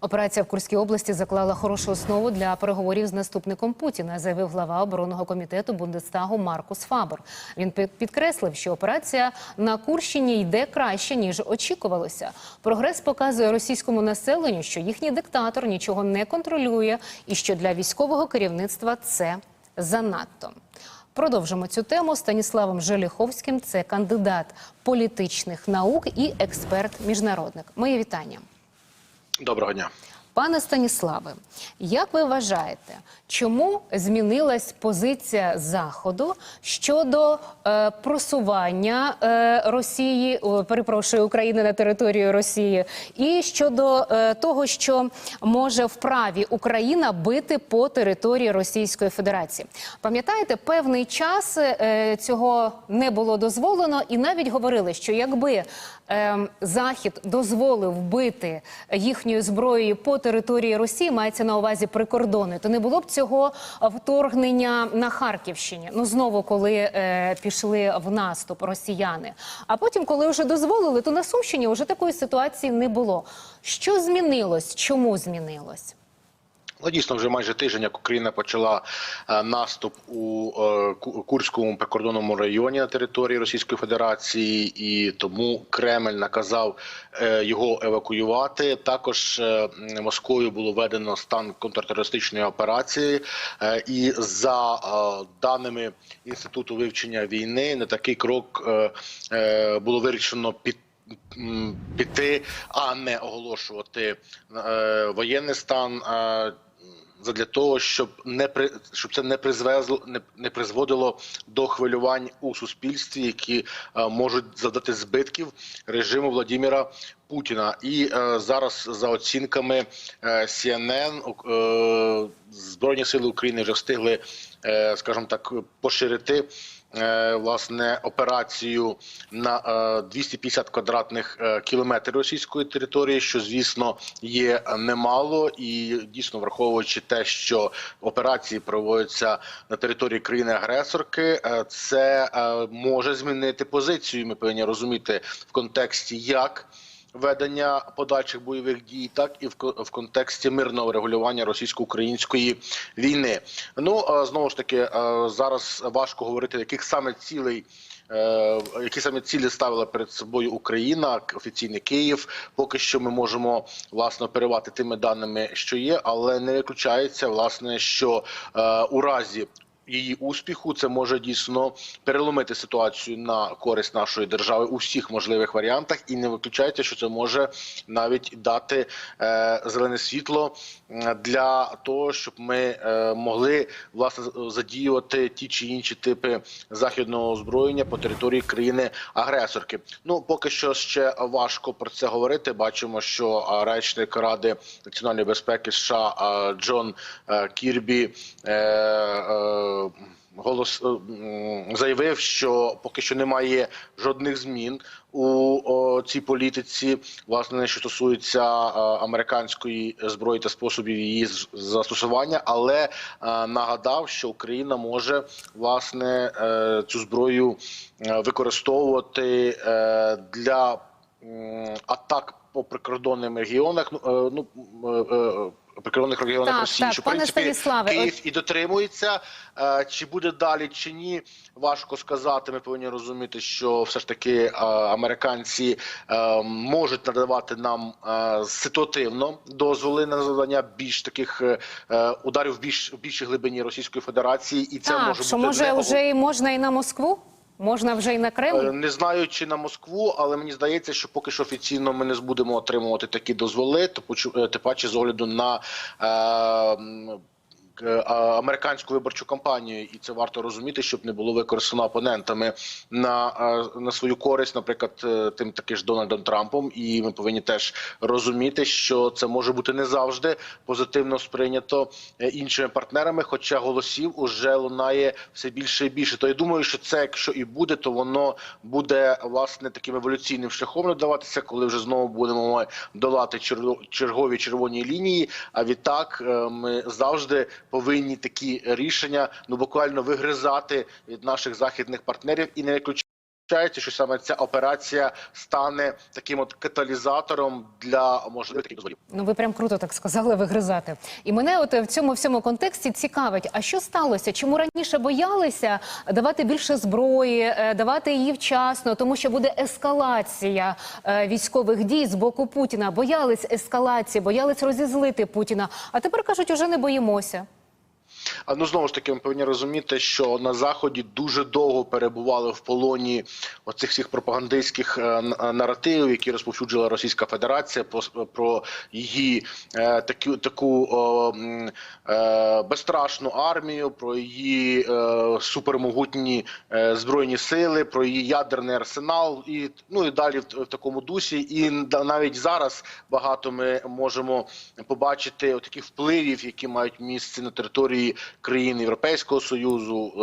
Операція в Курській області заклала хорошу основу для переговорів з наступником Путіна, заявив глава оборонного комітету Бундестагу Маркус Фабер. Він підкреслив, що операція на Курщині йде краще ніж очікувалося. Прогрес показує російському населенню, що їхній диктатор нічого не контролює, і що для військового керівництва це занадто. Продовжимо цю тему Станіславом Желіховським. Це кандидат політичних наук і експерт-міжнародник. Моє вітання. Доброго дня. Пане Станіславе, як ви вважаєте, чому змінилась позиція Заходу щодо е, просування е, Росії, о, перепрошую, України на територію Росії, і щодо е, того, що може вправі Україна бити по території Російської Федерації? Пам'ятаєте, певний час е, цього не було дозволено, і навіть говорили, що якби е, Захід дозволив бити їхньою зброєю по території Росії, мається на увазі прикордони, то не було б цього вторгнення на Харківщині. Ну знову, коли е, пішли в наступ росіяни. А потім, коли вже дозволили, то на Сумщині вже такої ситуації не було. Що змінилось? Чому змінилось? Ну, дійсно, вже майже тиждень, як Україна почала е, наступ у е, Курському прикордонному районі на території Російської Федерації, і тому Кремль наказав е, його евакуювати. Також Москвою було введено стан контртерористичної операції, і за даними інституту вивчення війни, на такий крок було вирішено під піти, а не оголошувати е, воєнний стан. Е, Задля того, щоб не при щоб це не призвезло, не, не призводило до хвилювань у суспільстві, які е, можуть завдати збитків режиму Владимира Путіна. І е, зараз, за оцінками е, CNN, е, збройні сили України вже встигли, е, скажімо так, поширити власне операцію на е, 250 квадратних е, кілометрів російської території, що звісно є немало, і дійсно враховуючи те, що операції проводяться на території країни-агресорки, е, це е, може змінити позицію. Ми повинні розуміти в контексті як. Ведення подальших бойових дій, так і в в контексті мирного регулювання російсько-української війни. Ну е, знову ж таки, е, зараз важко говорити, яких саме цілей. е, Які саме цілі ставила перед собою Україна, офіційний Київ? Поки що ми можемо власне оперувати тими даними, що є, але не виключається власне, що е, у разі її успіху це може дійсно переломити ситуацію на користь нашої держави у всіх можливих варіантах, і не виключається, що це може навіть дати е, зелене світло для того, щоб ми е, могли власне задіювати ті чи інші типи західного озброєння по території країни агресорки. Ну поки що ще важко про це говорити. Бачимо, що речник Ради національної безпеки США а, Джон е, Кірбі. е, е, Голос е, заявив, що поки що немає жодних змін у цій політиці, власне, що стосується е, американської зброї та способів її застосування, але е, нагадав, що Україна може власне цю зброю використовувати для атак по прикордонним регіонах. Ну, ну прикордонних регіонах Так, Росії, так, що в принципі Київ і дотримується. Е, Чи буде далі, чи ні, важко сказати. Ми повинні розуміти, що все ж таки е, американці е, можуть надавати нам ситуативно дозволи на завдання більш таких ударів в більш в більшій глибині Російської Федерації, і це так, може що бути може не вже і можна і на Москву? Можна вже й на Кремль? Е, Не знаю, чи на Москву, але мені здається, що поки що офіційно ми не будемо отримувати такі дозволи, то почу- е, тим паче з огляду на. Е, американську виборчу кампанію, і це варто розуміти, щоб не було використано опонентами на, е, на свою користь, наприклад, е, тим таки ж Дональдом Трампом. І ми повинні теж розуміти, що це може бути не завжди позитивно сприйнято е, іншими партнерами. Хоча голосів уже лунає все більше і більше. То я думаю, що це, якщо і буде, то воно буде власне таким еволюційним шляхом надаватися, коли вже знову будемо долати чергові червоні лінії. А відтак е, ми завжди повинні такі рішення ну буквально вигризати від наших західних партнерів і не виключати. Що саме ця операція стане таким от каталізатором для можливих дозволів. Ну, ви прям круто так сказали вигризати. І мене от в цьому всьому контексті цікавить, а що сталося? Чому раніше боялися давати більше зброї, е, давати її вчасно, тому що буде ескалація е, військових дій з боку Путіна. Боялись ескалації, боялись розізлити Путіна. А тепер кажуть, уже не боїмося. А ну знову ж таки, ми повинні розуміти, що на заході дуже довго перебували в полоні оцих всіх пропагандистських е, е, наративів, які розповсюджувала Російська Федерація про, її е, таку таку безстрашну армію, про її супермогутні збройні сили, про її ядерний арсенал, і ну і далі в, такому дусі. І навіть зараз багато ми можемо побачити таких впливів, які мають місце на території країн Європейського союзу, е,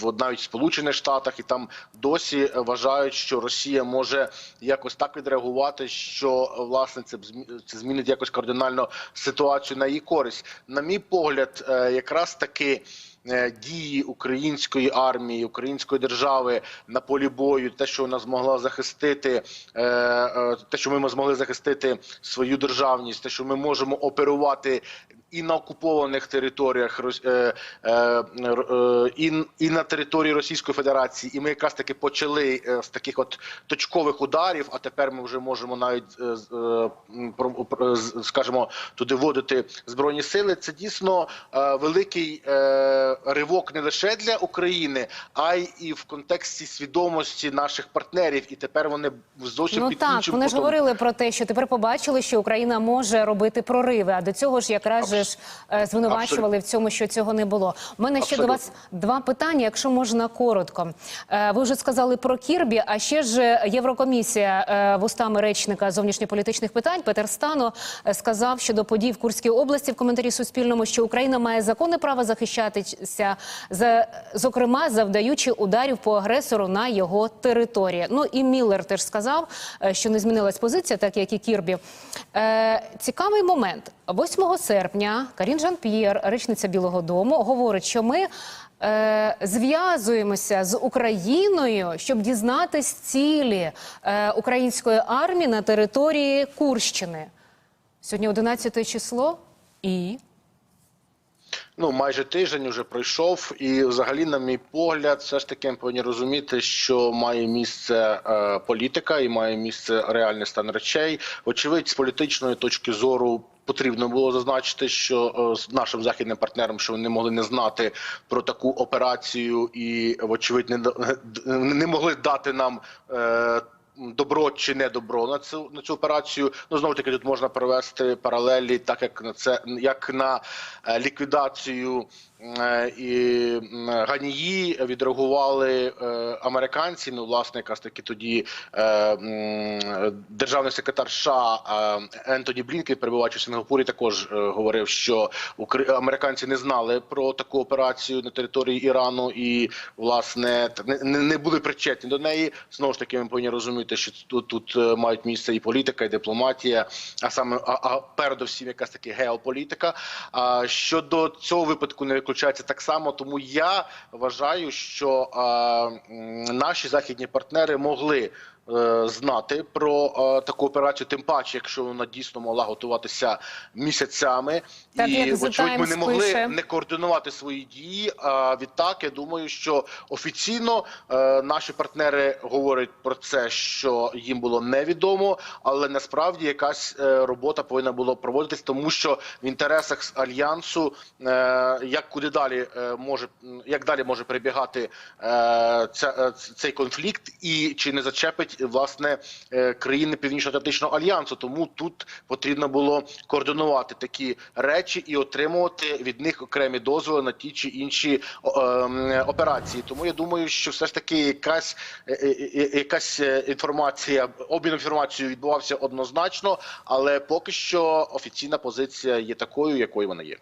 в навіть Сполучених Штатах, і там досі вважають, що Росія може якось так відреагувати, що власне це змінить якось кардинально ситуацію на її користь. На мій погляд, е, якраз таки. е, Дії української армії, української держави на полі бою, те, що вона змогла захистити, те, що ми змогли захистити свою державність, те, що ми можемо оперувати і на окупованих територіях е, е, е, і, і на території Російської Федерації, і ми якраз таки почали е, з таких от точкових ударів. А тепер ми вже можемо навіть е, скажімо, туди вводити збройні сили. Це дійсно великий ривок не лише для України, а й і в контексті свідомості наших партнерів. І тепер вони зовсім Ну так, вони ж говорили про те, що тепер побачили, що Україна може робити прориви. А до цього ж якраз ж е, звинувачували в цьому, що цього не було. У мене ще до вас два питання, якщо можна коротко. Е, Ви вже сказали про Кірбі, а ще ж Єврокомісія е, вустами речника зовнішньополітичних питань Петер Стано сказав щодо подій в Курській області в коментарі Суспільному, що Україна має законне право захищатися, зокрема завдаючи ударів по агресору на його території. Ну і Міллер теж сказав, що не змінилась позиція, так як і Кірбі. Цікавий момент. 8 серпня Карін Жан-П'єр, речниця Білого Дому, говорить, що ми е, зв'язуємося з Україною, щоб дізнатись цілі е, української армії на території Курщини. Сьогодні 11 число і. Ну, майже тиждень уже пройшов, і взагалі, на мій погляд, все ж таки ми повинні розуміти, що має місце е, політика і має місце реальний стан речей. Вочевидь, з політичної точки зору. Потрібно було зазначити, що е, з нашим західним партнерам, що вони могли не знати про таку операцію, і вочевидь не не могли дати нам. Е, Добро чи не добро на цю на цю операцію. Ну знову таки тут можна провести паралелі, так як на це як на е, ліквідацію і Ганії відреагували е, американці. Ну, власне, якраз таки тоді е, державний секретар США е, Ентоні Блінкен, перебуваючи в Сингапурі, також е, говорив, що американці не знали про таку операцію на території Ірану і власне не, були причетні до неї. Знову ж таки, ми повинні розуміти, що тут, тут е, мають місце і політика, і дипломатія, а саме а, а передовсім якась таки геополітика. А щодо цього випадку не виключається так само. Тому я вважаю, що е, наші західні партнери могли. Е, Знати про е, таку операцію, тим паче, якщо вона дійсно могла готуватися місяцями, Так, і як вочевидь, ми не могли пише. не координувати свої дії. А відтак, я думаю, що офіційно е, наші партнери говорять про це, що їм було невідомо, але насправді якась робота повинна була проводитись, тому що в інтересах альянсу як куди далі може як далі може е, цей конфлікт, і чи не зачепить власне е, країни Північно-Атлантичного альянсу. Тому тут потрібно було координувати такі речі і отримувати від них окремі дозволи на ті чи інші ем, операції. Тому я думаю, що все ж таки якась е, е, е, якась е, інформація, обмін інформацією відбувався однозначно, але поки що офіційна позиція є такою, якою вона є.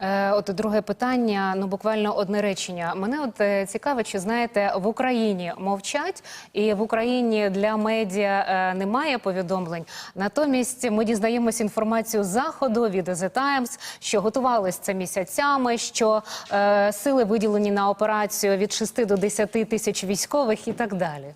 Е, От друге питання, ну буквально одне речення. Мене от е, цікавить, чи знаєте, в Україні мовчать, і в Україні для медіа е, немає повідомлень. Натомість ми дізнаємося інформацію з заходу від The Times, що готувалися це місяцями, що е, сили виділені на операцію від 6 до 10 тисяч військових і так далі.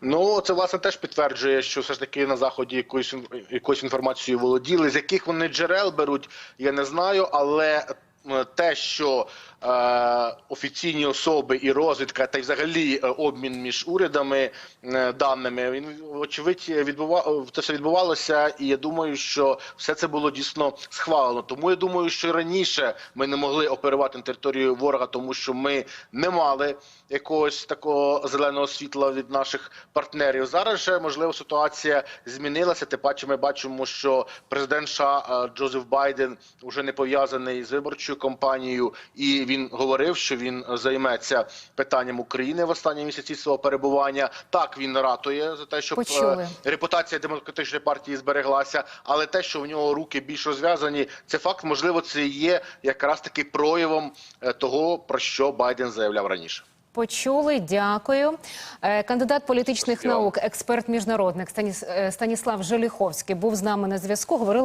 Ну, це власне теж підтверджує, що все ж таки на заході якоюсь якоюсь інформацією володіли. З яких вони джерел беруть, я не знаю, але. Е, Те, що е, офіційні особи і розвідка, та й взагалі е, обмін між урядами е, даними, він очевидь відбува... це все відбувалося, і я думаю, що все це було дійсно схвалено. Тому я думаю, що раніше ми не могли оперувати на територію ворога, тому що ми не мали якогось такого зеленого світла від наших партнерів. Зараз же можливо ситуація змінилася. Тим паче, ми бачимо, що президент США е, Джозеф Байден вже не пов'язаний з виборчою кампанією, і він говорив, що він займеться питанням України в останні місяці свого перебування. Так він ратує за те, щоб е, Почули. репутація демократичної партії збереглася, але те, що в нього руки більш розв'язані, це факт. Можливо, це є якраз таки проявом е, того, про що Байден заявляв раніше. Почули, дякую. Е, Кандидат політичних Спасибо. наук, експерт міжнародник Станіс- Станіслав Желіховський був з нами на зв'язку. Говорили